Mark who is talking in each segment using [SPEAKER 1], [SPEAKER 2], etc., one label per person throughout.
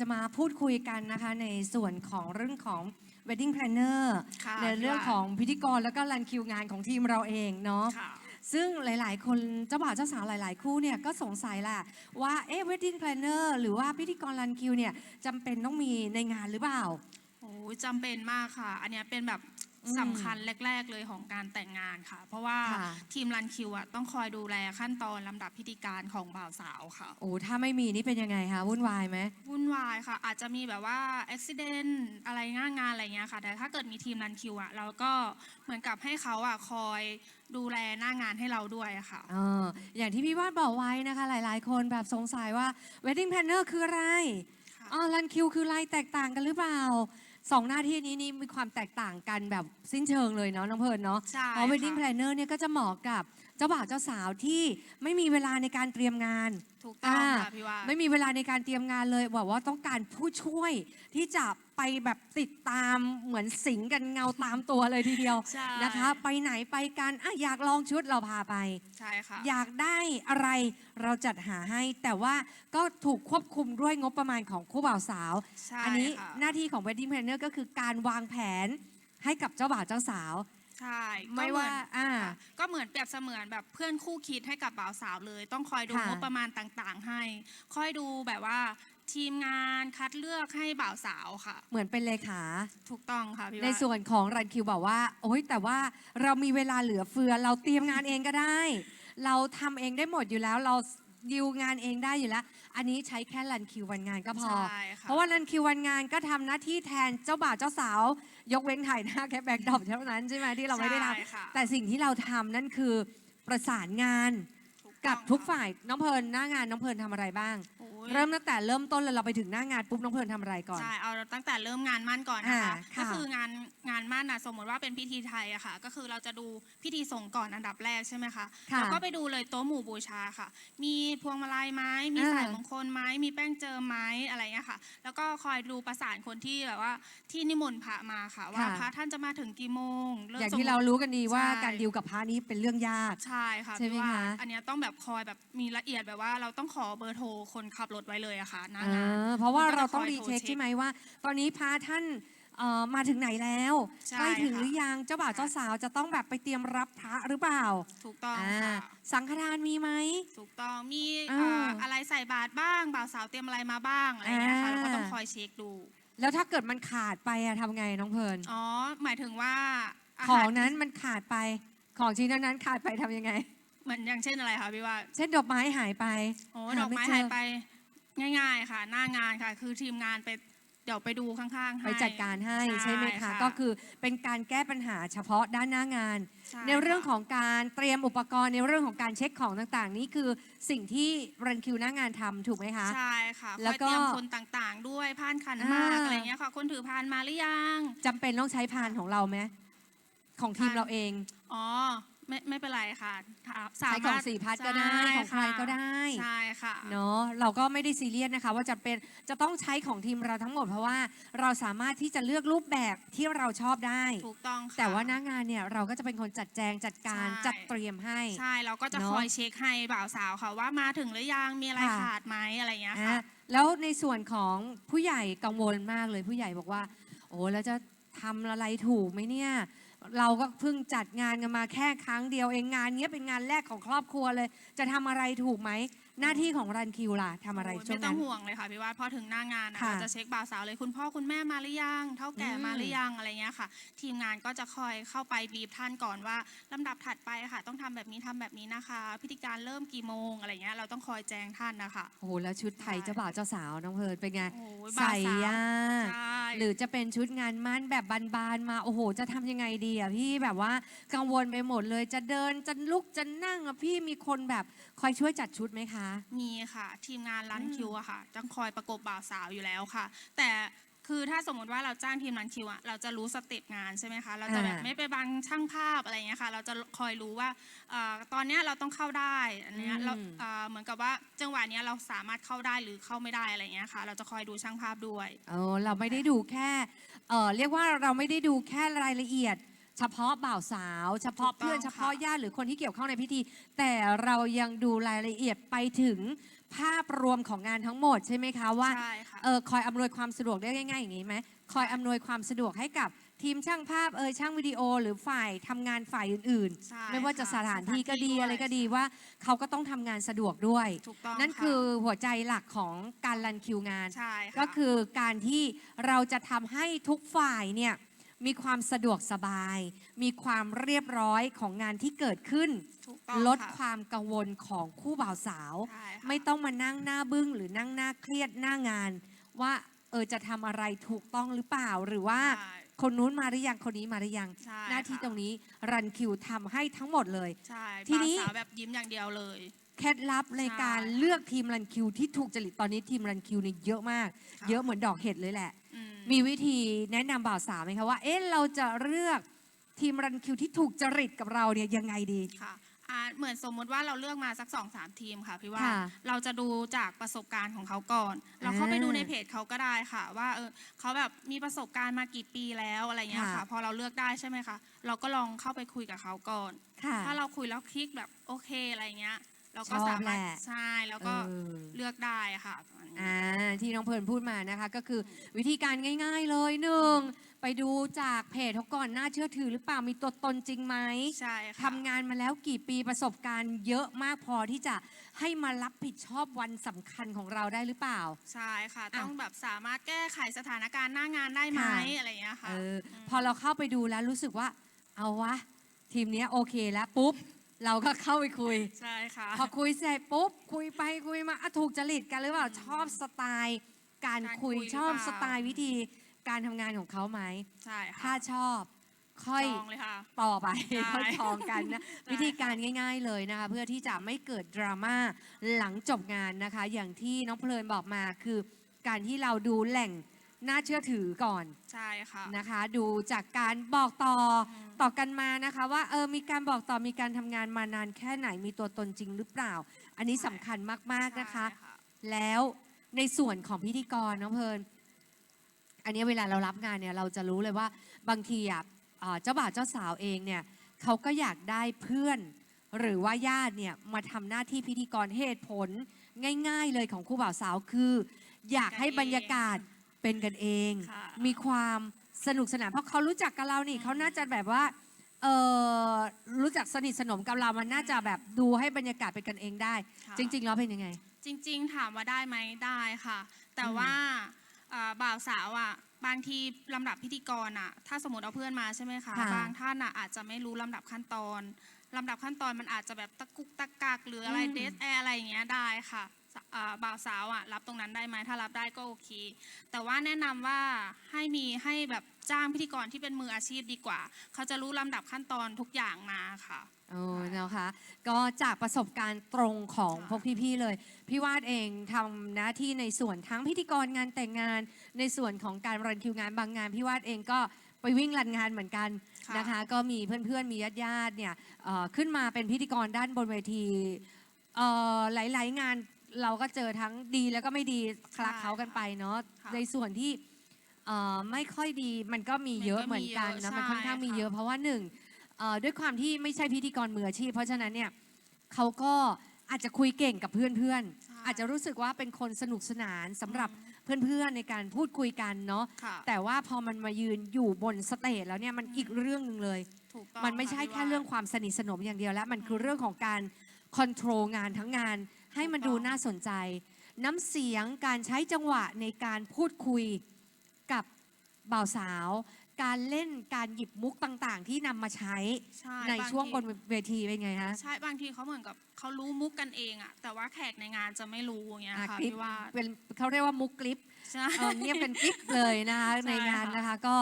[SPEAKER 1] จะมาพูดคุยกันนะคะในส่วนของเรื่องของ wedding planner
[SPEAKER 2] ค่ะ
[SPEAKER 1] ในเรื่องของพิธีกรแล้วก็รันคิวงานของทีมเราเองเนาะ
[SPEAKER 2] ค่ะ
[SPEAKER 1] ซึ่งหลาย ๆ คนเจ้าบ่าวเจ้าสาวหลาย ๆ คู่เนี่ยก็สงสัยแหละว่าเอ๊ะ wedding planner หรือว่าพิธีกรรันคิวเนี่ยจำเป็นต้องมีในงานหรือเปล่า
[SPEAKER 2] โอ้ยจำเป็นมากค่ะ อันเนี้ยเป็นแบบ
[SPEAKER 1] อืม
[SPEAKER 2] สำคัญแรก ๆ เลยของการแต่งงานค่ะ เพราะว่า
[SPEAKER 1] ค่ะ
[SPEAKER 2] ทีมรันคิวอะต้องคอยดูแลขั้นตอนลำดับพิธีการของบ่าวสาวค่ะ
[SPEAKER 1] โอ้ถ้าไม่มีนี่เป็นยังไงคะวุ่นวายไหม
[SPEAKER 2] วุ่นวายค่ะ อาจจะมีแบบว่าอุบิเหตุอะไรง่างงานอะไรเงี้ยค่ะ แต่ถ้าเกิดมีทีมรันคิวอะเราก็เหมือนกับให้เขาอะคอยดูแลหน้างานให้เราด้วยอะค่ะ
[SPEAKER 1] เอออย่างที่พี่วาดบอกไว้นะคะ หลายๆ คนแบบสงสัยว่า wedding planner คืออะไร
[SPEAKER 2] ค่ะ
[SPEAKER 1] อ๋อรันคิวคืออะไรแตกต่างกันหรือเปล่า สองหน้าที่นี้นี่มีความแตกต่างกันแบบสิ้นเชิงเลยเนาะน้องเพลิร์นเนาะ
[SPEAKER 2] ใช่
[SPEAKER 1] เพราะ wedding
[SPEAKER 2] ค่ะ
[SPEAKER 1] planner เนี่ยก็จะเหมาะกับ เจ้าบ่าวเจ้าสาวที่ไม่มีเวลาในการเตรียมงาน
[SPEAKER 2] ถูกต้อง
[SPEAKER 1] อ่า
[SPEAKER 2] ค่ะพี่ว่า
[SPEAKER 1] ไม่มีเวลาในการเตรียมงานเลยบอกว่าต้องการผู้ช่วยที่จะไปแบบติดตามเหมือนสิงกันเงาตามตัวเลยทีเดียว
[SPEAKER 2] ใช่
[SPEAKER 1] นะคะ ไปไหนไปกันอะอยากลองชุดเราพาไป
[SPEAKER 2] ใช่ค่ะ
[SPEAKER 1] อยากได้อะไรเราจัดหาให้ แต่ว่าก็ถูกควบคุมด้วยงบประมาณของคู่บ่าวสาว
[SPEAKER 2] ใช่
[SPEAKER 1] อันี้
[SPEAKER 2] ค่ะ
[SPEAKER 1] หน้าที่ของ wedding planner ก็คือการวางแผนให้กับเจ้าบ่าวเจ้าสาว
[SPEAKER 2] ใช่
[SPEAKER 1] ไม่
[SPEAKER 2] ก็เห
[SPEAKER 1] ว่า
[SPEAKER 2] อน
[SPEAKER 1] อ่า
[SPEAKER 2] ค่ะก็เหมือนเปรียบเสมือนแบบเพื่อนคู่คิดให้กับบ่าวสาวเลย ต้องคอยดู
[SPEAKER 1] ค่ะ
[SPEAKER 2] งบประมาณต่างๆ ให้ คอยดูแบบว่า ทีมงานคัดเลือกให้บ่าวสาวค่ะ
[SPEAKER 1] เหมือนเป็นเลขา
[SPEAKER 2] ถูกต้องค่ะพี่
[SPEAKER 1] ใน
[SPEAKER 2] ว่า
[SPEAKER 1] ส่วนของรันคิวบอกว่า โอ้ยแต่ว่าเรามีเวลาเหลือเฟือ เราเตรียมงานเองก็ได้ เราทำเองได้หมดอยู่แล้ว เรา ดิวงานเองได้อยู่แล้ว อันนี้ใช้แค่รันคิววันงานก็พอ
[SPEAKER 2] ใช่ค่ะ
[SPEAKER 1] เพราะว่ารันคิววันงานก็ทำหน้าที่แทนเจ้าบ่าวเจ้าสาว ยกเว้นถ่ายหน้าแค่แบ็คดรอปเท่านั้นใช่ไหมที่เราไม่ได้ท
[SPEAKER 2] ใช่ค่ะำ
[SPEAKER 1] แต่สิ่งที่เราทำนั่นคือประสานงาน
[SPEAKER 2] ถู
[SPEAKER 1] กับ
[SPEAKER 2] ต้อง
[SPEAKER 1] ทุก
[SPEAKER 2] ค่ะ
[SPEAKER 1] ฝ่ายน้องเพลินหน้างานน้องเพลินทำอะไรบ้าง
[SPEAKER 2] โอ้ย
[SPEAKER 1] เริ่มตั้งแต่เริ่มต้นเลยเราไปถึงหน้างานปุ๊บน้องเพลินทำอะไรก่อน
[SPEAKER 2] ใช่เอาตั้งแต่เริ่มงานมั่นก่อนนะคะ
[SPEAKER 1] อ่าค่ะ
[SPEAKER 2] ก็คืองานงานมั่นนะสมมติว่าเป็นพิธีไทยอะค่ะ ก็คือเราจะดูพิธีส่งก่อนอันดับแรกใช่ไหมคะ
[SPEAKER 1] ค่ะ
[SPEAKER 2] แล้วก็ไปดูเลยโต๊ะหมู่บูชาค่ะ มีพวงมาลัยไหมมี
[SPEAKER 1] อ่า
[SPEAKER 2] สายมงคลไหมมีแป้งเจิมไหมอะไรเงี้ยค่ะ แล้วก็คอยดูประสานคนที่แบบว่าที่นิมนต์พระมาค่ะ ว่า
[SPEAKER 1] ค่ะ
[SPEAKER 2] พระท่านจะมาถึงกี่โมงเลิก
[SPEAKER 1] อย่าง
[SPEAKER 2] ส่ง
[SPEAKER 1] ที่เรารู้กันดีว่า
[SPEAKER 2] ใช่
[SPEAKER 1] การดิวกับพระนี้เป็นเรื่องยาก
[SPEAKER 2] ใช่ค่ะ
[SPEAKER 1] ใช่ไหม
[SPEAKER 2] พี่ว่า
[SPEAKER 1] คะ
[SPEAKER 2] อันเนี้ยต้องแบบคอยแบบมีละเอียดแบบว่า เราต้องขอเบอร์โทรคนขับรถไว้เลยอะค่ะหน้างาน
[SPEAKER 1] อ่าเพราะว่า
[SPEAKER 2] มันก็จะ
[SPEAKER 1] เราต้อง
[SPEAKER 2] คอย
[SPEAKER 1] รี
[SPEAKER 2] โทร
[SPEAKER 1] เช็ค
[SPEAKER 2] เช็ค
[SPEAKER 1] ใช่ไหมว่า ตอนนี้พระท่านเอ่อมาถึงไหนแล้ว
[SPEAKER 2] ใช่
[SPEAKER 1] ใกล้ถึง
[SPEAKER 2] ค่ะ
[SPEAKER 1] หรือยังเจ้าบ่าว
[SPEAKER 2] ค่ะ
[SPEAKER 1] เจ้าสาวจะต้องแบบไปเตรียมรับพระหรือเปล่า
[SPEAKER 2] ถูกต้อง
[SPEAKER 1] อ่า
[SPEAKER 2] ค่ะ
[SPEAKER 1] สังฆทานมีไหม
[SPEAKER 2] ถูกต้องมี
[SPEAKER 1] อ่า
[SPEAKER 2] เอ่ออะไรใส่บาตรบ้างบ่าวสาวเตรียมอะไรมาบ้างอะไรอย่างเงี้ยค่ะ
[SPEAKER 1] อ่า
[SPEAKER 2] เราก็ต้องคอยเช็คดู
[SPEAKER 1] แล้วถ้าเกิดมันขาดไปอะทำไงน้องเพลิน
[SPEAKER 2] อ๋อหมายถึงว่าา
[SPEAKER 1] ขอ
[SPEAKER 2] หางร
[SPEAKER 1] นั้นมันขาดไป ของชิ้นนั้นขาดไปทำยังไง
[SPEAKER 2] เหมือนอย่างเช่นอะไรคะพี่ว่า
[SPEAKER 1] เช่นดอกไม้หายไป
[SPEAKER 2] โอ้
[SPEAKER 1] หา
[SPEAKER 2] ดอกไม้
[SPEAKER 1] ไม่เจอ
[SPEAKER 2] หายไปง่าย ๆ ค่ะ หน้างานค่ะ คือทีมงานไปเดี๋ยวไปดูข้างๆให้
[SPEAKER 1] ไปจัดการให้
[SPEAKER 2] ใช่
[SPEAKER 1] ใช่ไหมคะ
[SPEAKER 2] ค่ะ
[SPEAKER 1] ก็คือเป็นการแก้ปัญหาเฉพาะด้านหน้างาน
[SPEAKER 2] ใช่
[SPEAKER 1] ในเรื่อง
[SPEAKER 2] ค่ะ
[SPEAKER 1] ของการเตรียมอุปกรณ์ในเรื่องของการเช็คของต่างๆ นี่คือสิ่งที่รันคิวหน้างานทำถูกไหมคะ
[SPEAKER 2] ใช่ค่ะ
[SPEAKER 1] แล้ว
[SPEAKER 2] คอย
[SPEAKER 1] ก็
[SPEAKER 2] เตรียมคนต่างๆ ด้วยพานขันหมาก
[SPEAKER 1] อ่า
[SPEAKER 2] อะไรอย่างเงี้ยค่ะ คนถือพานมาหรือยัง
[SPEAKER 1] จำเป็นต้องใช้พานของเราไหมของทีม
[SPEAKER 2] พาน
[SPEAKER 1] เราเอง
[SPEAKER 2] อ๋อไม่ไม่เป็นไร ค่ะสา
[SPEAKER 1] ใช้ของ
[SPEAKER 2] มารถ
[SPEAKER 1] สี่พัดก็ได้
[SPEAKER 2] ใช่
[SPEAKER 1] ของใคร
[SPEAKER 2] ค่ะ
[SPEAKER 1] ก็ได้
[SPEAKER 2] ใช่ค่ะ
[SPEAKER 1] เนาะเราก็ไม่ได้ซีเรียสนะคะ ว่าจะเป็นจะต้องใช้ของทีมเราทั้งหมดเพราะว่าเราสามารถที่จะเลือกรูปแบบที่เราชอบได้
[SPEAKER 2] ถูกต้องค่ะ
[SPEAKER 1] แต่ว่าหน้างานเนี่ยเราก็จะเป็นคนจัดแจงจัดการ
[SPEAKER 2] ใช่
[SPEAKER 1] จัดเตรียมให้
[SPEAKER 2] ใช่เราก็จะ
[SPEAKER 1] เนอะ
[SPEAKER 2] คอยเช็คให้บ่าวสาวค่ะว่ามาถึงหรือยังมีอะไร
[SPEAKER 1] ค่ะ
[SPEAKER 2] ขาดไหมอะไรอย่างเงี้ย
[SPEAKER 1] อะ
[SPEAKER 2] ค่ะ
[SPEAKER 1] แล้วในส่วนของผู้ใหญ่กังวลมากเลยผู้ใหญ่บอกว่า โอ้แล้วจะทำอะไรถูกไหมเนี่ย เราก็เพิ่งจัดงานกันมาแค่ครั้งเดียวเองงานนี้เป็นงานแรกของครอบครัวเลย จะทำอะไรถูกไหม หน้าที่ของรันคิวล่ะทำอะไร
[SPEAKER 2] โอ้ย
[SPEAKER 1] ช่ว
[SPEAKER 2] ไม่
[SPEAKER 1] ง
[SPEAKER 2] ต้อ
[SPEAKER 1] นั้
[SPEAKER 2] ง
[SPEAKER 1] น
[SPEAKER 2] ห่วงเลยค่ะพี่ว่าพอถึงหน้างานนะ
[SPEAKER 1] ค่ะ
[SPEAKER 2] เราจะเช็คบ่าวสาวเลยคุณพ่อคุณแม่มาหรือยังเท่าแก่
[SPEAKER 1] อืม
[SPEAKER 2] มาหรือยังอะไรเงี้ยค่ะ ทีมงานก็จะคอยเข้าไปบีบท่านก่อนว่าลำดับถัดไปค่ะ ต้องทำแบบนี้ทำแบบนี้นะคะ พิธีการเริ่มกี่โมงอะไรเงี้ยเราต้องคอยแจ้งท่านนะคะ
[SPEAKER 1] โอ้โหแล้วชุดไทย
[SPEAKER 2] ใช่
[SPEAKER 1] เจ้าบ่าวเจ้าสาวน้องเพลินเป็นไง
[SPEAKER 2] โอ้ยบ่าว
[SPEAKER 1] ใส่
[SPEAKER 2] สาวยา
[SPEAKER 1] ก
[SPEAKER 2] ใช่
[SPEAKER 1] หรือจะเป็นชุดงานมั่นแบบบานๆมาโอ้โห จะทำยังไงดีอะพี่แบบว่ากังวลไปหมดเลยจะเดินจะลุกจะนั่งอะพี่มีคนแบบคอยช่วยจัดชุดไหมคะ
[SPEAKER 2] มีค่ะทีมงานรัน
[SPEAKER 1] อืม
[SPEAKER 2] คิวอะค่ะต้องคอยประกบบ่าวสาวอยู่แล้วค่ะ แต่คือถ้าสมมติว่าเราจ้างทีมรันคิวอะเราจะรู้สเต็ปงานใช่ไหมคะ เราจะแบบ
[SPEAKER 1] อ่า
[SPEAKER 2] ไม่ไปบังช่างภาพอะไรอย่างเงี้ยค่ะ เราจะคอยรู้ว่าเอ่อตอนเนี้ยเราต้องเข้าได้อันเนี้ยเราเอ่อเหมือนกับว่าจังหวะเนี้ยเราสามารถเข้าได้หรือเข้าไม่ได้อะไรอย่างเงี้ยค่ะ เราจะคอยดูช่างภาพด้วย
[SPEAKER 1] เออเราไม่ได้ดูแค่เออเรียกว่าเราไม่ได้ดูแค่รายละเอียด เฉพาะบ่าวสาว เฉพาะ
[SPEAKER 2] ถูกต้อง
[SPEAKER 1] เพื่อน
[SPEAKER 2] ค่ะ
[SPEAKER 1] เฉพาะญาติหรือคนที่เกี่ยวข้องในพิธี แต่เรายังดูรายละเอียดไปถึงภาพรวมของงานทั้งหมดใช่ไหมคะว่า
[SPEAKER 2] ใช่ค่ะ
[SPEAKER 1] เออคอยอำนวยความสะดวกได้ง่ายๆอย่างนี้ไหมคอยอำนวยความสะดวกให้กับทีมช่างภาพเออช่างวิดีโอ หรือฝ่ายทำงานฝ่ายอื่น
[SPEAKER 2] ใช่
[SPEAKER 1] ๆ ไม่ว่าจะ
[SPEAKER 2] ค่
[SPEAKER 1] สถานที่ก็ดี
[SPEAKER 2] วย
[SPEAKER 1] อะไรก็ดีว่าเขาก็ต้องทำงานสะดวกด้วย
[SPEAKER 2] ถูกต้อง
[SPEAKER 1] นั่นะคือหัวใจหลักของการรันคิวงาน
[SPEAKER 2] ใช่ค่ะ
[SPEAKER 1] ก็คือการที่เราจะทำให้ทุกฝ่ายเนี่ย มีความสะดวกสบาย มีความเรียบร้อยของงานที่เกิดขึ้น
[SPEAKER 2] ถูกต้อง
[SPEAKER 1] ลด
[SPEAKER 2] ค่ะ
[SPEAKER 1] ความกังวลของคู่บ่าวสาว
[SPEAKER 2] ใช่ค่ะ
[SPEAKER 1] ไม่ต้องมานั่งหน้าบึ้งหรือนั่งหน้าเครียดหน้างาน ว่าเออจะทำอะไรถูกต้องหรือเปล่าหรือว่า
[SPEAKER 2] ใช่
[SPEAKER 1] คนนู้นมาหรือยังคนนี้มาหรือยัง
[SPEAKER 2] ใช่
[SPEAKER 1] หน้าที่
[SPEAKER 2] ค่ะ
[SPEAKER 1] ตรงนี้รันคิวทำให้ทั้งหมดเลย
[SPEAKER 2] ใช่
[SPEAKER 1] ทีนี้
[SPEAKER 2] บ่าวสาวแบบยิ้มอย่างเดียวเลย
[SPEAKER 1] เคล็ดลับใน
[SPEAKER 2] ใช่
[SPEAKER 1] การเลือกทีมรันคิวที่ถูกจริตตอนนี้ทีมรันคิวเนี่ยเยอะมาก
[SPEAKER 2] ค่ะ
[SPEAKER 1] เยอะเหมือนดอกเห็ดเลยแหละ
[SPEAKER 2] อื
[SPEAKER 1] มีวิธีแนะนำบ่าวสาวไหมคะว่าเอ๊ะเราจะเลือกทีมรันคิวที่ถูกจริตกับเราเนี่ยยังไงดี
[SPEAKER 2] ค่ะอ่าเหมือนสมมุติว่าเราเลือกมาสักสองสามทีมค่ะพี่ว่า
[SPEAKER 1] ค่ะ
[SPEAKER 2] เราจะดูจากประสบการณ์ของเขาก่อน เราเข้าไป
[SPEAKER 1] อ่า
[SPEAKER 2] ดูในเพจเขาก็ได้ค่ะ ว่าเออเขาแบบมีประสบการณ์มากี่ปีแล้วอะไรเงี้ย
[SPEAKER 1] ค่ะ
[SPEAKER 2] ค่ะ พอเราเลือกได้ใช่ไหมคะเราก็ลองเข้าไปคุยกับเขาก่อน
[SPEAKER 1] ค่ะ
[SPEAKER 2] ถ้าเราคุยแล้วคลิกแบบโอเคอะไรเงี้ย เราก็
[SPEAKER 1] ชอบ
[SPEAKER 2] สามารถ
[SPEAKER 1] แหละ
[SPEAKER 2] ใช่แล้วก็
[SPEAKER 1] เออ
[SPEAKER 2] เลือกได้ค่ะประมาณนี้
[SPEAKER 1] อ่าที่น้องเพลิร์นพูดมานะคะ ก็คือวิธีการง่าย ๆเลยหนึ่งไปดูจากเพจเขาก่อนน่าเชื่อถือหรือเปล่ามีตัวตนจริงไหม
[SPEAKER 2] ใช่ค่ะ
[SPEAKER 1] ทำงานมาแล้วกี่ปีประสบการณ์เยอะมากพอที่จะให้มารับผิดชอบวันสำคัญของเราได้หรือเปล่า
[SPEAKER 2] ใช่ค่ะ
[SPEAKER 1] อะ
[SPEAKER 2] ต้องแบบสามารถแก้ไขสถานการณ์หน้างานได้ไหม
[SPEAKER 1] ค่ะ
[SPEAKER 2] อะไรเงี้ยค่ะ
[SPEAKER 1] เออพอเราเข้าไปดูแล้วรู้สึกว่า เอาวะ ทีมเนี้ยโอเคแล้วปุ๊บ เราก็เข้าไปคุย
[SPEAKER 2] ใช่ค่ะ
[SPEAKER 1] พอคุยเสร็จปุ๊บคุยไปคุยมาอะถูกจริตกันหรือเปล่าชอบสไตล์ การ
[SPEAKER 2] การ
[SPEAKER 1] คุย
[SPEAKER 2] คุยหรือ
[SPEAKER 1] ชอบ
[SPEAKER 2] เปล่า
[SPEAKER 1] สไตล์วิธีการทำงานของเขาไหม
[SPEAKER 2] ใช่ค่ะ
[SPEAKER 1] ถ้าชอบค่อย
[SPEAKER 2] จองเลยค่ะ
[SPEAKER 1] ต่อไป
[SPEAKER 2] ใช่
[SPEAKER 1] ค่อยทองกันนะ
[SPEAKER 2] ใช่
[SPEAKER 1] วิธีการง่าย ๆเลยนะคะ เพื่อที่จะไม่เกิดดราม่าหลังจบงานนะคะ อย่างที่น้องเพลินบอกมาคือ การที่เราดูแหล่ง น่าเชื่อถือก่อน
[SPEAKER 2] ใช่ค่ะ
[SPEAKER 1] นะคะ ดูจากการบอกต่อ
[SPEAKER 2] อืม
[SPEAKER 1] ต่อกันมานะคะ ว่าเออมีการบอกต่อมีการทำงานมานานแค่ไหนมีตัวตนจริงหรือเปล่า อันนี้สำคัญมากๆนะคะ
[SPEAKER 2] ใช่
[SPEAKER 1] แล้วในส่วนของพิธีกรน้องเพลินอันนี้เวลาเรารับงานเนี่ยเราจะรู้เลยว่าบางทีอะเอ่อเจ้าบ่าวเจ้าสาวเองเนี่ยเขาก็อยากได้เพื่อน หรือว่าญาติเนี่ยมาทำหน้าที่พิธีกรเหตุผล ง่าย ๆ เลยของคู่บ่าวสาวคือ อยากให้บรรยากาศ เป็นกันเอง
[SPEAKER 2] ค่ะ
[SPEAKER 1] มีความสนุกสนานเพราะเขารู้จักกับเรานี่
[SPEAKER 2] อืม
[SPEAKER 1] เขาน่าจะแบบว่าเออรู้จักสนิทสนมกับเรามันน่าจะแบบดูให้บรรยากาศเป็นกันเองได้
[SPEAKER 2] ค่ะ
[SPEAKER 1] จริงๆแล้วเป็นยังไง
[SPEAKER 2] จริง ๆ ถามว่าได้ไหมได้ค่ะ แต่
[SPEAKER 1] อืม
[SPEAKER 2] ว่าเอ่อบ่าวสาวอะบางทีลำดับพิธีกรอะถ้าสมมติเอาเพื่อนมาใช่ไหมคะ
[SPEAKER 1] ค่ะ
[SPEAKER 2] บางท่านอะอาจจะไม่รู้ลำดับขั้นตอนลำดับขั้นตอนมันอาจจะแบบตะกุกตะกักหรืออะไร
[SPEAKER 1] อืม
[SPEAKER 2] เดสแอร์อะไรอย่างเงี้ยได้ค่ะสเอ่อ บ่าวสาวอะรับตรงนั้นได้ไหมถ้ารับได้ก็โอเค แต่ว่าแนะนำว่าให้มีให้แบบจ้างพิธีกรที่เป็นมืออาชีพดีกว่า เขาจะรู้ลำดับขั้นตอนทุกอย่างมาค่ะ
[SPEAKER 1] โอ้นะคะ ก็จากประสบการณ์ตรงของ
[SPEAKER 2] ค่ะ
[SPEAKER 1] พวกพี่ๆเลย พี่วาดเองทำหน้าที่ในส่วนทั้งพิธีกรงานแต่งงาน ในส่วนของการรันคิวงานบางงาน พี่วาดเองก็ไปวิ่งรันงานเหมือนกัน
[SPEAKER 2] ค่ะ
[SPEAKER 1] นะคะ ก็มีเพื่อนๆ มีญาติๆเนี่ยเอ่อขึ้นมาเป็นพิธีกรด้านบนเวทีเอ่อหลายๆงาน เราก็เจอทั้งดีแล้วก็ไม่ดีคลักเขากันไปเนาะ
[SPEAKER 2] ค่ะ
[SPEAKER 1] ในส่วนที่เอ่อไม่ค่อยดีมันก็มีเยอะเหมือนกันนะมันค่อนข้างมีเยอะเพราะว่าหนึ่งเอ่อด้วยความที่ไม่ใช่พิธีกรมืออาชีพ เพราะฉะนั้นเนี่ยเขาก็อาจจะคุยเก่งกับเพื่อน
[SPEAKER 2] ใช่
[SPEAKER 1] ๆอาจจะรู้สึกว่าเป็นคนสนุกสนานสำหรับเพื่อนๆในการพูดคุยกันเนาะ
[SPEAKER 2] ค่ะ
[SPEAKER 1] แต่ว่าพอมันมายืนอยู่บนสเตจแล้วเนี่ยมันอีกเรื่องหนึ่งเลย
[SPEAKER 2] ถูกต้อง
[SPEAKER 1] มันไม่ใช่ะแค่
[SPEAKER 2] พี่ว่า
[SPEAKER 1] เรื่องความสนิทสนมอย่างเดียวแล้ว มันคือเรื่องของการคอนโทรลงานทั้งงาน ให้มัน
[SPEAKER 2] ถู
[SPEAKER 1] ดู
[SPEAKER 2] กต้อง
[SPEAKER 1] น่าสนใจ น้ำเสียงการใช้จังหวะในการพูดคุยกับบ่าวสาว การเล่นการหยิบมุกต่างๆ ที่นำมาใช้
[SPEAKER 2] ใช่
[SPEAKER 1] ใน
[SPEAKER 2] บา
[SPEAKER 1] ช่วง
[SPEAKER 2] ที
[SPEAKER 1] บนเวทีเป็นไงฮะ
[SPEAKER 2] ใช่บางทีเขาเหมือนกับเขารู้มุกกันเองอะแต่ว่าแขกในงานจะไม่รู้อย่างเงี้ย
[SPEAKER 1] อะ
[SPEAKER 2] ค่ะ
[SPEAKER 1] คลิป
[SPEAKER 2] พี่ว่า
[SPEAKER 1] เป็นเขาเรียกว่ามุกกลิป
[SPEAKER 2] ใช่
[SPEAKER 1] เออเงียบเป็นกลิปเลยนะคะ
[SPEAKER 2] ใช่
[SPEAKER 1] ในงาน
[SPEAKER 2] ค่ะ
[SPEAKER 1] นะคะก็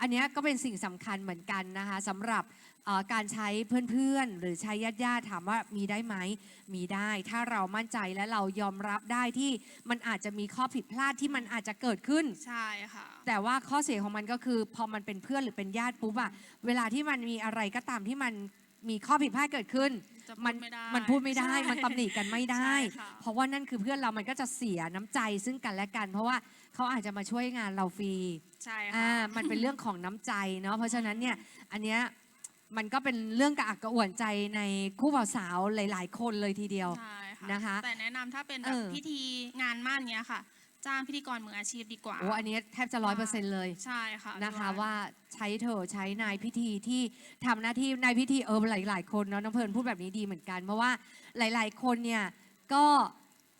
[SPEAKER 1] อันเนี้ยก็เป็นสิ่งสำคัญเหมือนกันนะคะสำหรับเอ่อ การใช้เพื่อนๆ หรือใช้ญาติๆถามว่ามีได้ไหมมีได้ ถ้าเรามั่นใจและเรายอมรับได้ที่มันอาจจะมีข้อผิดพลาดที่มันอาจจะเกิดขึ้น
[SPEAKER 2] ใช่ค่ะ
[SPEAKER 1] แต่ว่าข้อเสียของมันก็คือ พอมันเป็นเพื่อนหรือเป็นญาติปุ๊บอะเวลาที่มันมีอะไรก็ตามที่มันมีข้อผิดพลาดเกิดขึ้น
[SPEAKER 2] จะ
[SPEAKER 1] มั
[SPEAKER 2] พูดไม่ได้
[SPEAKER 1] มันพูดไม่ได้
[SPEAKER 2] ใช่
[SPEAKER 1] มันตำหนิกันไม่ได้
[SPEAKER 2] ใช่ค่ะ
[SPEAKER 1] เพราะว่านั่นคือเพื่อนเรามันก็จะเสียน้ำใจซึ่งกันและกัน เพราะว่าเขาอาจจะมาช่วยงานเราฟรี
[SPEAKER 2] ใช่
[SPEAKER 1] อ่า
[SPEAKER 2] ค่ะ
[SPEAKER 1] มันเป็นเรื่องของน้ำใจเนาะเพราะฉะนั้นเนี่ยอันเนี้ย มันก็เป็นเรื่องกระอักกระอ่วนใจในคู่บ่าวสาวหลาย ๆ คนเลยทีเดียว
[SPEAKER 2] ใช่ค่ะ
[SPEAKER 1] นะคะ
[SPEAKER 2] แต่แนะนำถ้าเป็นแบ
[SPEAKER 1] เอบอ
[SPEAKER 2] พิธีงานมั่นเนี้ยค่ะ จ้างพิธีกรมืออาชีพดีกว่า
[SPEAKER 1] โอ้อันนี้แทบจะร้อยเปอร์เซ็นต์เลย
[SPEAKER 2] ใช่ค่ะ
[SPEAKER 1] นะคะ
[SPEAKER 2] พี่
[SPEAKER 1] ว่าใช้เถอะใช้นายพิธีที่ทำหน้าที่นายพิธีเออหลาย ๆ คนเนาะน้องเพลิร์นพูดแบบนี้ดีเหมือนกัน เพราะว่าหลาย ๆ คนเนี่ยก็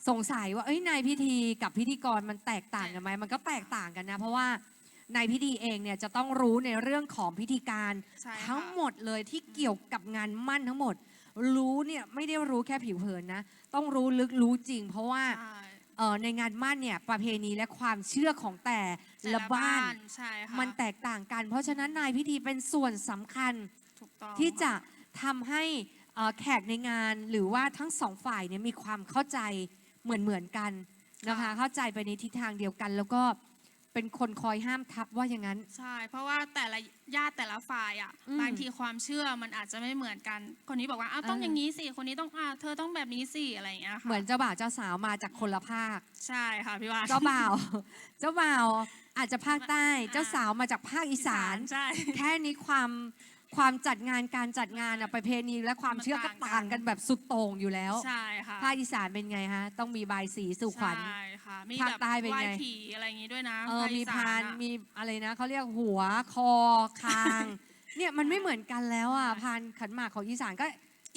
[SPEAKER 1] สงสัยว่าเอ้ยนายพิธีกับพิธีกรมันแตกต่างกันไหมมันก็แตกต่างกันนะ เพราะว่า นายพิธีเองเนี่ยจะต้องรู้ในเรื่องของพิธีการ
[SPEAKER 2] ใช่ค่ะ
[SPEAKER 1] ทั้งหมดเลยที่เกี่ยวกับงานมั่นทั้งหมด รู้เนี่ยไม่ได้รู้แค่ผิวเผินนะ ต้องรู้ลึกรู้จริง เพราะว่า
[SPEAKER 2] ใช่
[SPEAKER 1] เอ่อในงานมั่นเนี่ยประเพณีและความเชื่อของแต่
[SPEAKER 2] แต่
[SPEAKER 1] ละบ้าน
[SPEAKER 2] ใช่ค่ะ
[SPEAKER 1] มันแตกต่างกัน เพราะฉะนั้นนายพิธีเป็นส่วนสำคัญ
[SPEAKER 2] ถูกต้อง
[SPEAKER 1] ที่จะทำให้เอ่อแขกในงานหรือว่าทั้งสองฝ่ายเนี่ยมีความเข้าใจเหมือนเหมือนๆกันนะคะ เข้าใจไปในทิศทางเดียวกัน แล้วก็ เป็นคนคอยห้ามทับว่าอย่างนั้น
[SPEAKER 2] ใช่ เพราะว่าแต่ละญาติแต่ละฝ่ายอะ
[SPEAKER 1] อืม
[SPEAKER 2] บางทีความเชื่อมันอาจจะไม่เหมือนกัน คนนี้บอกว่าอ้าวต้อง
[SPEAKER 1] เออ
[SPEAKER 2] อ
[SPEAKER 1] อ
[SPEAKER 2] ย่างนี้สิคนนี้ต้องอ่าเธอต้องแบบนี้สิอะไรอย่างเงี้ยค่ะ
[SPEAKER 1] เหมือนเจ้าบ่าวเจ้าสาวมาจากคนละภาค
[SPEAKER 2] ใช่ค่ะพี่ว่า
[SPEAKER 1] เจ้าบ่าว เจ้าบ่าวอาจจะภาคใต้
[SPEAKER 2] อ่า
[SPEAKER 1] เจ้าสาวมาจากภาคอีสาน
[SPEAKER 2] ใช่
[SPEAKER 1] แค่นี้ความ ความจัดงานการจัดงานอะประเพณีและความเชื่อก็
[SPEAKER 2] มันต่างกัน
[SPEAKER 1] ต่างกันแบบสุดโต่งอยู่แล้ว
[SPEAKER 2] ใช่ค่ะ
[SPEAKER 1] ภาคอีสานเป็นไงฮะ ต้องมีบายสีสู่ขวัญ
[SPEAKER 2] ใช่ค่ะมี
[SPEAKER 1] ภาค
[SPEAKER 2] แบบ
[SPEAKER 1] ใต้เป็น
[SPEAKER 2] ไหว้
[SPEAKER 1] ไง
[SPEAKER 2] ผีอะไรอย่างงี้ด้วยนะ
[SPEAKER 1] เออ
[SPEAKER 2] ภค
[SPEAKER 1] มี
[SPEAKER 2] อีส
[SPEAKER 1] พาน
[SPEAKER 2] อะ
[SPEAKER 1] มีอะไรนะเขาเรียกหัวคอคาง เนี่ยมันไม่เหมือนกันแล้วอะ
[SPEAKER 2] ใช่
[SPEAKER 1] พานขันหมากของอีสานก็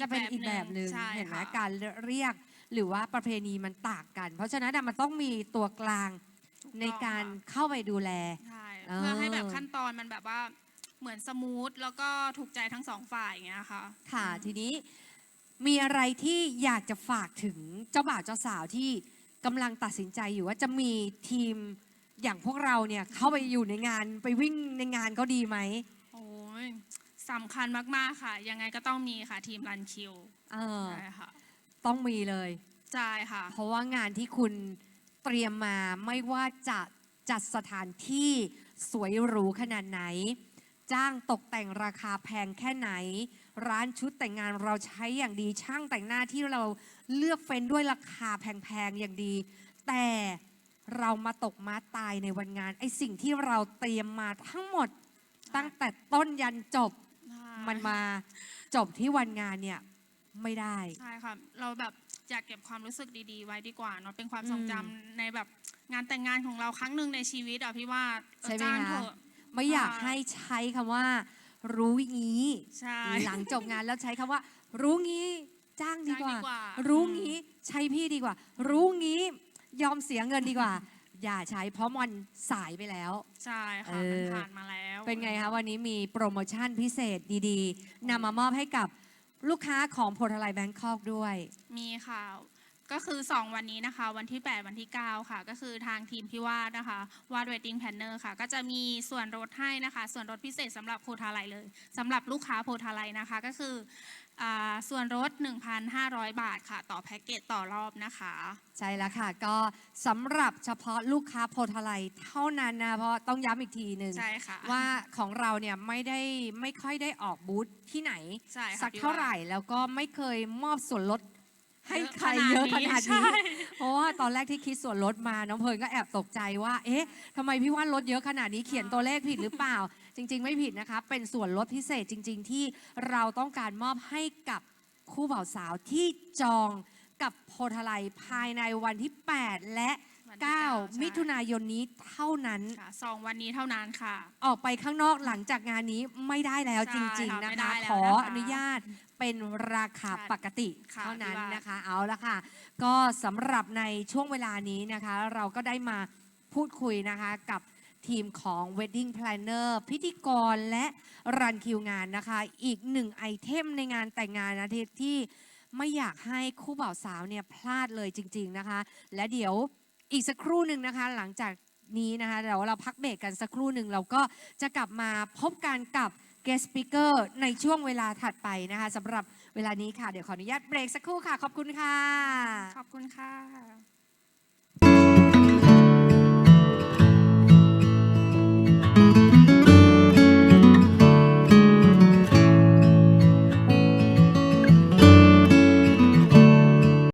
[SPEAKER 1] จะเป็น
[SPEAKER 2] อี
[SPEAKER 1] อีก
[SPEAKER 2] ก
[SPEAKER 1] แบ
[SPEAKER 2] แบบบ
[SPEAKER 1] หนึ่ง
[SPEAKER 2] หนึ่งใช่
[SPEAKER 1] เห็นไหม
[SPEAKER 2] ค่ะ
[SPEAKER 1] การเรียกหรือว่าประเพณีมันต่างกัน เพราะฉะนั้นอะมันต้องมีตัวกลาง
[SPEAKER 2] ถูก
[SPEAKER 1] ใน
[SPEAKER 2] ต้อง
[SPEAKER 1] การ
[SPEAKER 2] ค่ะ
[SPEAKER 1] เข้าไปดูแล
[SPEAKER 2] ใช่
[SPEAKER 1] เออ
[SPEAKER 2] เพื่อให้แบบขั้นตอนมันแบบว่า เหมือนสมูทแล้วก็ถูกใจทั้งสองฝ่ายอย่างเงี้ยค่ะ
[SPEAKER 1] ค่ะ ทีนี้มีอะไรที่อยากจะฝากถึงเจ้าบ่าวเจ้าสาวที่กำลังตัดสินใจอยู่ว่าจะมีทีมอย่างพวกเราเนี่ยเข้าไปอยู่ในงานไปวิ่งในงานก็ดีไหม
[SPEAKER 2] โอ้ยสำคัญมากๆค่ะ ยังไงก็ต้องมีค่ะทีมรันคิว
[SPEAKER 1] เออ
[SPEAKER 2] ใช่ค่ะ
[SPEAKER 1] ต้องมีเลย
[SPEAKER 2] ใช่ค่ะ
[SPEAKER 1] เพราะว่างานที่คุณเตรียมมาไม่ว่าจะจัดสถานที่สวยหรูขนาดไหน จ้างตกแต่งราคาแพงแค่ไหน ร้านชุดแต่งงานเราใช้อย่างดีช่างแต่งหน้าที่เราเลือกเฟ้นด้วยราคาแพงๆอย่างดี แต่เรามาตกมาตายในวันงานไอสิ่งที่เราเตรียมมาทั้งหมดตั้งแต่ต้นยันจบมันมาจบที่วันงานเนี่ยไม่ได้
[SPEAKER 2] ใช่ค่ะ เราแบบอยากเก็บความรู้สึกดีๆ ไว้ดีกว่าเนาะเป็นความ
[SPEAKER 1] อืม
[SPEAKER 2] ทรงจำในแบบงานแต่งงานของเราครั้งหนึ่งในชีวิตอะพี่ว่าเออ
[SPEAKER 1] ใช่ไหม
[SPEAKER 2] จ้าง
[SPEAKER 1] คะ
[SPEAKER 2] เถอะ
[SPEAKER 1] ไม่อยาก
[SPEAKER 2] ใช่
[SPEAKER 1] ให้ใช้คำว่า รู้งี้
[SPEAKER 2] ใช่
[SPEAKER 1] หลังจบงานแล้วใช้คำว่า รู้งี้จ้างดี
[SPEAKER 2] จ้าง
[SPEAKER 1] กว่า
[SPEAKER 2] ดีกว่า
[SPEAKER 1] รู้
[SPEAKER 2] อืม
[SPEAKER 1] งี้ใช้พี่ดีกว่า รู้งี้ยอมเสียเงินดีกว่า อย่าใช้เพราะมันสายไปแล้ว
[SPEAKER 2] ใช่ค่ะ
[SPEAKER 1] เออ
[SPEAKER 2] มันผ่านมาแล้ว
[SPEAKER 1] เป็นไงคะวันนี้มีโปรโมชั่นพิเศษดีๆนำมามอบให้กับลูกค้าของโพธาไลแบงคอกด้วย
[SPEAKER 2] มีค่ะ ก็คือ 2 วันนี้นะคะ วันที่ 8 วันที่ 9 ค่ะ ก็คือทางทีมพี่วาดนะคะวาดเวดดิ้งแพนเนอร์ค่ะ ก็จะมีส่วนลดให้นะคะ ส่วนลดพิเศษสำหรับโพธาไลเลยสำหรับลูกค้าโพธาไลนะคะ ก็คืออาส่วนลด1,500 บาทค่ะ ต่อแพ็กเกจต่อรอบนะคะ
[SPEAKER 1] ใช่แล้วค่ะ ก็สำหรับเฉพาะลูกค้าโพธาไลเท่านั้นนะเพราะต้องย้ำอีกทีหนึ่ง
[SPEAKER 2] ใช่ค่ะ
[SPEAKER 1] ว่าของเราเนี่ยไม่ได้ไม่ค่อยได้ออกบูธที่ไหน
[SPEAKER 2] ใช่ค่ะ
[SPEAKER 1] สัก
[SPEAKER 2] พี่
[SPEAKER 1] เท่าไหร่แล้วก็ไม่เคยมอบส่วนลด ให้ใครเยอะขนาด
[SPEAKER 2] ใช่
[SPEAKER 1] นี้เพราะว่าตอนแรกที่คิดส่วนลดมาน้องเพลิร์นก็แอบตกใจว่า เอ๊ะทำไมพี่ว่านลดเยอะขนาดนี้เขียนตัวเลขผิดหรือเปล่า จริง ๆ ไม่ผิดนะคะ เป็นส่วนลดพิเศษจริง ๆ ที่เราต้องการมอบให้กับคู่บ่าวสาวที่จองกับโพธาไลภายในวันที่ 8 และ
[SPEAKER 2] วันที่
[SPEAKER 1] 9
[SPEAKER 2] ใช่
[SPEAKER 1] มิถุนายนนี้เท่านั้น
[SPEAKER 2] ค่ะสองวันนี้เท่านั้นค่ะ
[SPEAKER 1] ออกไปข้างนอกหลังจากงานนี้ไม่ได้แล้ว
[SPEAKER 2] ใช่
[SPEAKER 1] จริงๆ
[SPEAKER 2] ค่ะ
[SPEAKER 1] นะ
[SPEAKER 2] ไม่ได้
[SPEAKER 1] คะ
[SPEAKER 2] แล้ว
[SPEAKER 1] ขอ
[SPEAKER 2] นะคะ
[SPEAKER 1] อนุญาต เป็นราคา
[SPEAKER 2] ใช่
[SPEAKER 1] ปกติ
[SPEAKER 2] ค่ะ
[SPEAKER 1] เท่านั้น
[SPEAKER 2] พี่ว่า
[SPEAKER 1] นะคะ เอาละค่ะ ก็สำหรับในช่วงเวลานี้นะคะ เราก็ได้มาพูดคุยนะคะกับทีมของ Wedding Planner พิธีกรและรันคิวงานนะคะ อีกหนึ่งไอเทมในงานแต่งงานนะที่ที่ไม่อยากให้คู่บ่าวสาวเนี่ยพลาดเลยจริง ๆนะคะ และเดี๋ยวอีกสักครู่หนึ่งนะคะ หลังจากนี้นะคะเดี๋ยวเราพักเบรกกันสักครู่หนึ่งเราก็จะกลับมาพบกันกับ guest speaker ในช่วงเวลาถัดไปนะคะสำหรับเวลานี้ค่ะ เดี๋ยวขออนุญาตเบรกสักครู่ค่ะ ขอบคุณค่ะ
[SPEAKER 2] ขอบคุณค่ะ